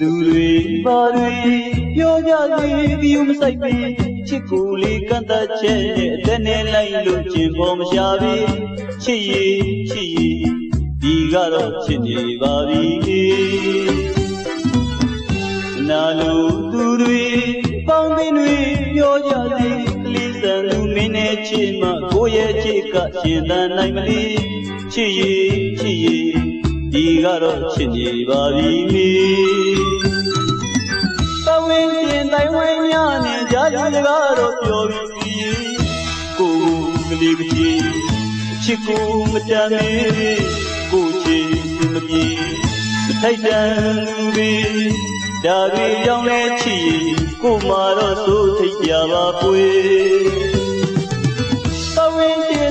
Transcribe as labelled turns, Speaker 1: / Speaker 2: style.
Speaker 1: သူတွေပါတွေပြောကြစေပြီးမဆိုင်ပြီးချစ်ကိုလေးကန့်သက်ချက်နဲ့အသက်နဲ့လိုက်လို့ကျင်ပေါ်မရှာပြီးချစ်ရည်ချစ်ရည်ဒီကတော့ချစ်နေပါပြီနာလိုသူတွေပေါင်းတင်တွေပြောကြစေလေးစံသူမင်းနဲ့ချစ်မှကိုယ့်ရဲ့ချစ်ကရှင်သန်နိုင်မလီချစ်ရည်ချစ်ရည် ဒီကတော့ချစ်နေပါပြီပဝင်းတင်တိုင်ဝဲများနဲ့ကြားကြစကားတော့ပြောပြီးကိုယ်ကလေးကကြီးအချစ်ကိုမတမ်းမေကိုချစ်မပြေမထိုက်တန်သူတွေဒါတွေကြောင့်လဲချစ်ကိုမာတော့စိုးထိတ်ကြပါပွေ